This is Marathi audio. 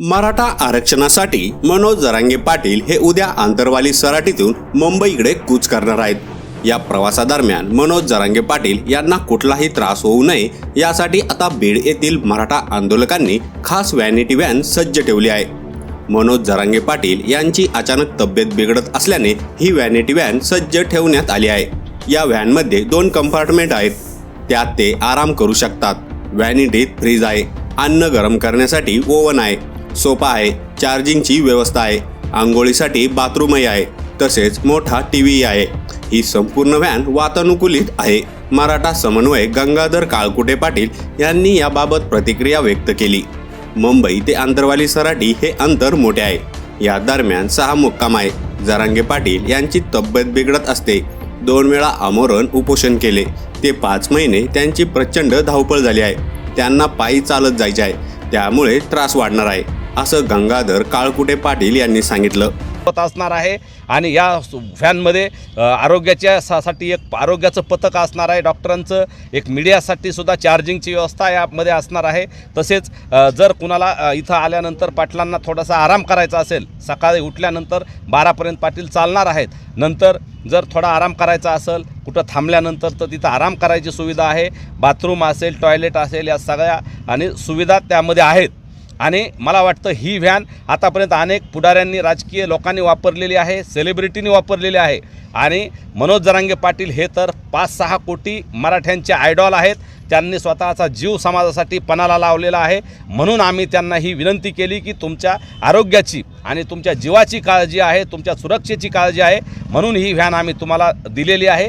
मराठा आरक्षणासाठी मनोज जरांगे पाटील हे उद्या आंतरवाली सराटीतून मुंबईकडे कूच करणार आहेत. या प्रवासादरम्यान मनोज जरांगे पाटील यांना कुठलाही त्रास होऊ नये यासाठी आता बीड येथील मराठा आंदोलकांनी खास व्हॅनिटी व्हॅन सज्ज ठेवली आहे. मनोज जरांगे पाटील यांची अचानक तब्येत बिघडत असल्याने ही व्हॅनिटी व्हॅन सज्ज ठेवण्यात आली आहे. या व्हॅनमध्ये दोन कंपार्टमेंट आहेत. त्यात ते आराम करू शकतात. व्हॅनिटीत फ्रीज आहे. अन्न गरम करण्यासाठी ओव्हन आहे. सोपा आहे चार्जिंगची व्यवस्था आहे आंघोळीसाठी बाथरूमही आहे तसेच मोठा टी व्ही आहे. ही संपूर्ण व्हॅन वातानुकूलित आहे. मराठा समन्वय गंगाधर काळकुटे पाटील यांनी याबाबत प्रतिक्रिया व्यक्त केली. मुंबई ते आंतरवाली सराटी हे अंतर मोठे आहे. या दरम्यान सहा मुक्काम आहे. जरांगे पाटील यांची तब्येत बिघडत असते. दोन वेळा आमोरण उपोषण केले. ते पाच महिने त्यांची प्रचंड धावपळ झाली आहे. त्यांना पायी चालत जायचे आहे. त्यामुळे त्रास वाढणार आहे. असं गंगाधर काळकुटे पाटील यांनी सांगितलं. होत असणार आहे आणि या व्हॅनमध्ये आरोग्याच्या सा- साठी एक आरोग्याचं पथक असणार आहे. डॉक्टरांचं एक मीडियासाठी सुद्धा चार्जिंगची व्यवस्था यामध्ये असणार आहे. तसेच जर कुणाला इथं आल्यानंतर पाटलांना थोडासा आराम करायचा असेल सकाळी उठल्यानंतर बारापर्यंत पाटील चालणार आहेत. नंतर जर थोडा आराम करायचा असेल कुठं थांबल्यानंतर तर तिथं आराम करायची सुविधा आहे. बाथरूम असेल टॉयलेट असेल या सगळ्या आणि सुविधा त्यामध्ये आहेत. आणि मला वाटतं ही व्हॅन आतापर्यंत अनेक पुढाऱ्यांनी राजकीय लोकांनी वापरलेली आहे सेलिब्रिटीनी वापरलेली आहे. आणि मनोज जरांगे पाटील हे तर पाच सहा कोटी मराठ्यांचे आयडॉल आहेत. त्यांनी स्वतःचा जीव समाजासाठी पणाला लावलेला आहे. म्हणून आम्ही त्यांना ही विनंती केली की तुमच्या आरोग्याची आणि तुमच्या जीवाची काळजी आहे तुमच्या सुरक्षेची काळजी आहे. म्हणून ही व्हॅन आम्ही तुम्हाला दिलेली आहे.